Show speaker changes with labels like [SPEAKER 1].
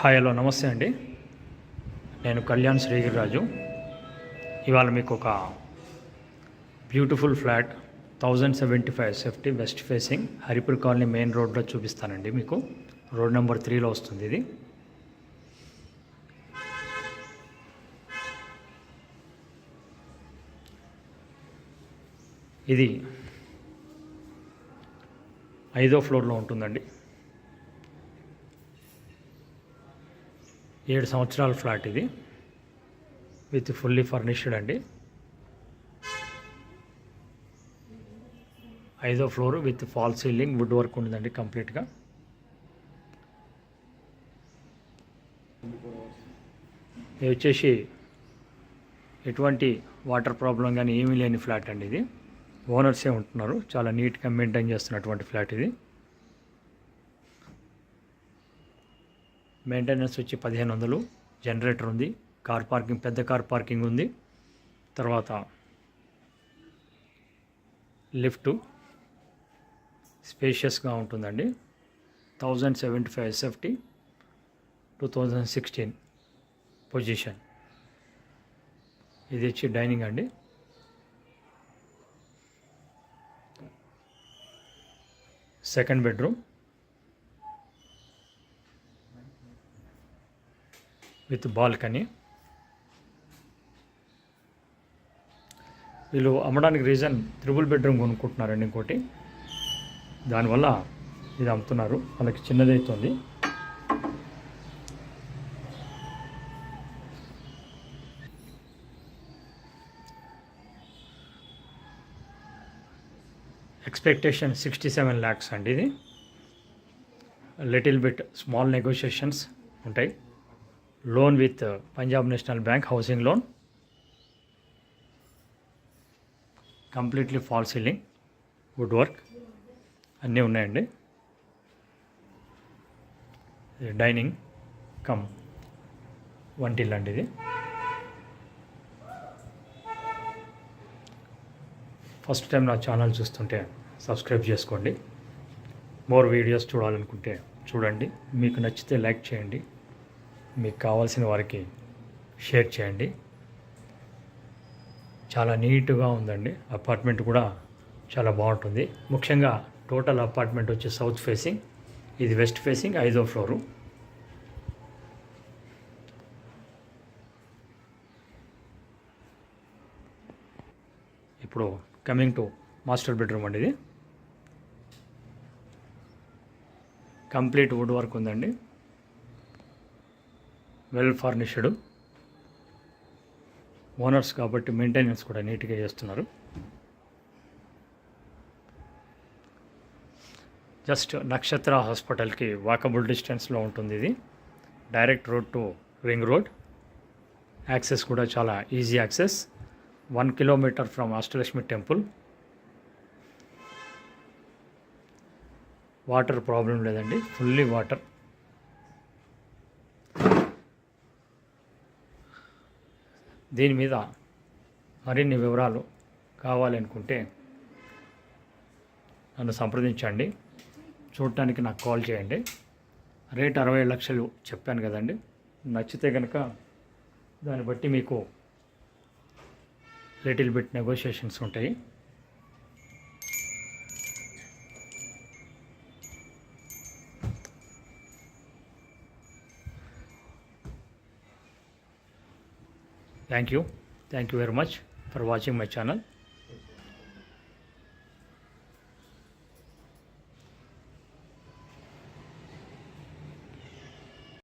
[SPEAKER 1] Hi hello నమస్తే అండి. నేను కళ్యాణ్ శ్రీగిరిరాజు. ఇవాళ మీకు ఒక beautiful flat thousand seventy five safety west facing Haripur colony main రోడ్లో చూపిస్తానండి మీకు. రోడ్ నెంబర్ త్రీలో వస్తుంది ఇది. ఇది ఐదో ఫ్లోర్లో ఉంటుందండి. ఏడు సంవత్సరాల ఫ్లాట్ ఇది. విత్ ఫుల్లీ ఫర్నిష్డ్ అండి. ఐదో floor with fall ceiling wood work ఉందండి కంప్లీట్గా. ఇది వచ్చేసి ఎటువంటి వాటర్ ప్రాబ్లం కానీ ఏమీ లేని ఫ్లాట్ అండి ఇది. ఓనర్సే ఉంటున్నారు. చాలా నీట్గా మెయింటైన్ చేస్తున్నటువంటి ఫ్లాట్ ఇది. మెయింటెనెన్స్ వచ్చి పదిహేను వందలు జనరేటర్ ఉంది కార్ పార్కింగ్ పెద్ద కార్ పార్కింగ్ ఉంది. తర్వాత లిఫ్ట్ స్పేషియస్గా ఉంటుందండి. Thousand seventy five SFT two thousand sixteen position. ఇది వచ్చి డైనింగ్ అండి. Second bedroom. With balcony. వీళ్ళు అమ్మడానికి రీజన్ త్రిబుల్ బెడ్రూమ్ కొనుక్కుంటున్నారండి ఇంకోటి. దానివల్ల ఇది అమ్ముతున్నారు. వాళ్ళకి చిన్నదైతుంది ఎక్స్పెక్టేషన్ సిక్స్టీ సెవెన్ ల్యాక్స్ అండి ఇది. లిటిల్ బిట్ స్మాల్ నెగోషియేషన్స్ ఉంటాయి. Loan with Punjab national bank housing loan. Completely fall ceiling wood work అన్నీ ఉన్నాయండి. డైనింగ్ కమ్ వంటిల్ అండి ఇది ఫస్ట్ టైం నా ఛానల్ చూస్తుంటే సబ్స్క్రైబ్ చేసుకోండి. మోర్ వీడియోస్ చూడాలనుకుంటే చూడండి. మీకు నచ్చితే లైక్ చేయండి. మీకు కావాల్సిన వారికి షేర్ చేయండి. చాలా నీట్గా ఉందండి. అపార్ట్మెంట్ కూడా చాలా బాగుంటుంది. ముఖ్యంగా టోటల్ అపార్ట్మెంట్ వచ్చి సౌత్ ఫేసింగ్ ఇది వెస్ట్ ఫేసింగ్ ఐదో ఫ్లోరు. ఇప్పుడు కమింగ్ టు మాస్టర్ బెడ్రూమ్ అండి ఇది. కంప్లీట్ వుడ్ వర్క్ ఉందండి. వెల్ ఫర్నిష్డ్ ఓనర్స్ కాబట్టి మెయింటెనెన్స్ కూడా నీట్గా చేస్తున్నారు. జస్ట్ నక్షత్ర హాస్పిటల్కి వాకబుల్ డిస్టెన్స్లో ఉంటుంది ఇది. Direct road to ring road. Access కూడా చాలా easy access. One kilometer from Ashtalakshmi temple. Water problem లేదండి. Fully water. దీని మీద మరిన్ని వివరాలు కావాలనుకుంటే నన్ను సంప్రదించండి. చూడటానికి నాకు కాల్ చేయండి. రేట్ అరవై లక్షలు చెప్పాను కదండి. నచ్చితే కనుక దాన్ని బట్టి మీకు లిటిల్ బిట్ నెగోషియేషన్స్ ఉంటాయి. Thank you. Thank you very much for watching my channel.